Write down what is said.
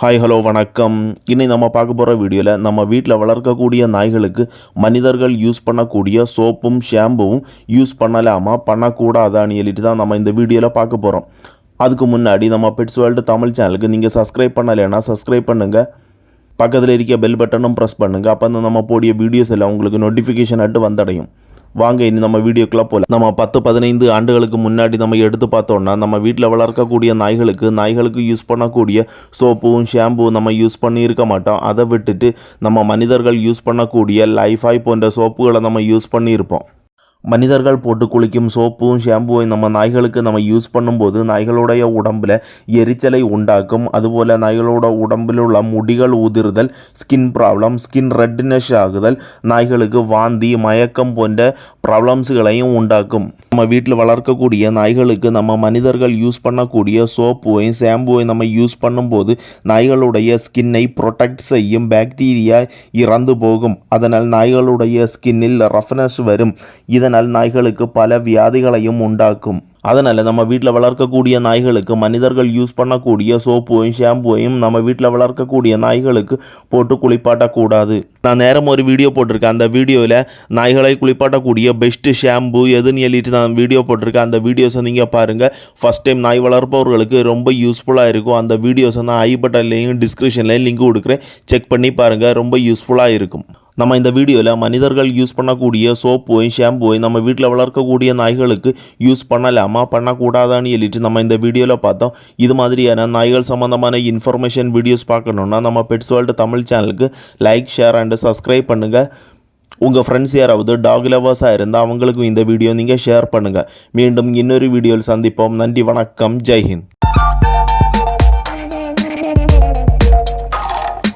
Hi hello வணக்கம். இன்னைக்கு நம்ம பார்க்க போகிற வீடியோவில் நம்ம வீட்டில் வளர்க்கக்கூடிய நாய்களுக்கு மனிதர்கள் யூஸ் பண்ணக்கூடிய சோப்பும் ஷாம்புவும் யூஸ் பண்ணலாமா பண்ணக்கூடாதான்னு சொல்லிட்டு தான் நம்ம இந்த வீடியோவில் பார்க்க போகிறோம் அதுக்கு முன்னாடி நம்ம பெட்ஸ் வேர்ல்டு தமிழ் சேனலுக்கு நீங்கள் சப்ஸ்கிரைப் பண்ணலைன்னா சப்ஸ்கிரைப் பண்ணுங்கள் பக்கத்தில் இருக்க பெல் பட்டனும் ப்ரெஸ் பண்ணுங்கள் அப்போ தான் நம்ம போடிய வீடியோஸ் எல்லாம் உங்களுக்கு நோட்டிஃபிகேஷன் ஆட்டு வந்தடையும். வாங்க இனி நம்ம வீடியோக்குள்ளே போகல நம்ம பத்து பதினைந்து ஆண்டுகளுக்கு முன்னாடி நம்ம எடுத்து பார்த்தோம்னா நம்ம வீட்டில் வளர்க்கக்கூடிய நாய்களுக்கு நாய்களுக்கு யூஸ் பண்ணக்கூடிய சோப்பும் ஷாம்புவும் நம்ம யூஸ் பண்ணியிருக்க மாட்டோம். அதை விட்டுட்டு நம்ம மனிதர்கள் யூஸ் பண்ணக்கூடிய லைஃபாய் போன்ற சோப்புகளை நம்ம யூஸ் பண்ணியிருப்போம். மனிதர்கள் போட்டு குளிக்கும் சோப்பும் ஷாம்புவும் நம்ம நாய்களுக்கு நம்ம யூஸ் பண்ணும்போது நாய்களுடைய உடம்பில் எரிச்சலை உண்டாக்கும். அதுபோல் நாய்களோட உடம்பில் உள்ள முடிகள் உதிர்தல் ஸ்கின் ப்ராப்ளம் ஸ்கின் ரெட்னஸ் ஆகுதல் நாய்களுக்கு வாந்தி மயக்கம் போன்ற ப்ராப்ளம்ஸுகளையும் உண்டாக்கும். நம்ம வீட்டில் வளர்க்கக்கூடிய நாய்களுக்கு நம்ம மனிதர்கள் யூஸ் பண்ணக்கூடிய சோப்புவையும் ஷாம்புவையும் நம்ம யூஸ் பண்ணும்போது நாய்களுடைய ஸ்கின்னை ப்ரொடெக்ட் செய்யும் பாக்டீரியா இறந்து போகும். அதனால் நாய்களுடைய ஸ்கின்னில் ரஃப்னஸ் வரும். இதனால் நாய்களுக்கு பல வியாதிகளையும் உண்டாக்கும். அதனால் நம்ம வீட்டில் வளர்க்கக்கூடிய நாய்களுக்கு மனிதர்கள் யூஸ் பண்ணக்கூடிய சோப்புவையும் ஷாம்புவையும் நம்ம வீட்டில் வளர்க்கக்கூடிய நாய்களுக்கு போட்டு குளிப்பாட்டக்கூடாது. நான் நேரம் ஒரு வீடியோ போட்டிருக்கேன். அந்த வீடியோவில் நாய்களை குளிப்பாட்டக்கூடிய பெஸ்ட்டு ஷாம்பு எதுன்னு எழுதிட்டு நான் வீடியோ போட்டிருக்கேன். அந்த வீடியோஸை நீங்கள் பாருங்கள் ஃபஸ்ட் டைம் நாய் வளர்ப்பவர்களுக்கு ரொம்ப யூஸ்ஃபுல்லாக இருக்கும். அந்த வீடியோஸை நான் ஐ பட்டன்லேயும் டிஸ்கிரிப்ஷன்லேயும் லிங்க் கொடுக்குறேன். செக் பண்ணி பாருங்கள் ரொம்ப யூஸ்ஃபுல்லாக இருக்கும். நம்ம இந்த வீடியோவில் மனிதர்கள் யூஸ் பண்ணக்கூடிய சோப்புவையும் ஷாம்புவையும் நம்ம வீட்டில் வளர்க்கக்கூடிய நாய்களுக்கு யூஸ் பண்ணலாமா பண்ணக்கூடாதான்னு சொல்லிட்டு நம்ம இந்த வீடியோவில் பார்த்தோம். இது மாதிரியான நாய்கள் சம்மந்தமான இன்ஃபர்மேஷன் வீடியோஸ் பார்க்கணுன்னா நம்ம பெட்ஸ் வேர்ல்டு தமிழ் சேனலுக்கு லைக் ஷேர் அண்டு சப்ஸ்கிரைப் பண்ணுங்கள் உங்கள் ஃப்ரெண்ட்ஸ் யாராவது டாக் லவர்ஸாக இருந்தால் அவங்களுக்கும் இந்த வீடியோ நீங்கள் ஷேர் பண்ணுங்கள் மீண்டும் இன்னொரு வீடியோவில் சந்திப்போம். நன்றி வணக்கம். ஜெய்ஹிந்த்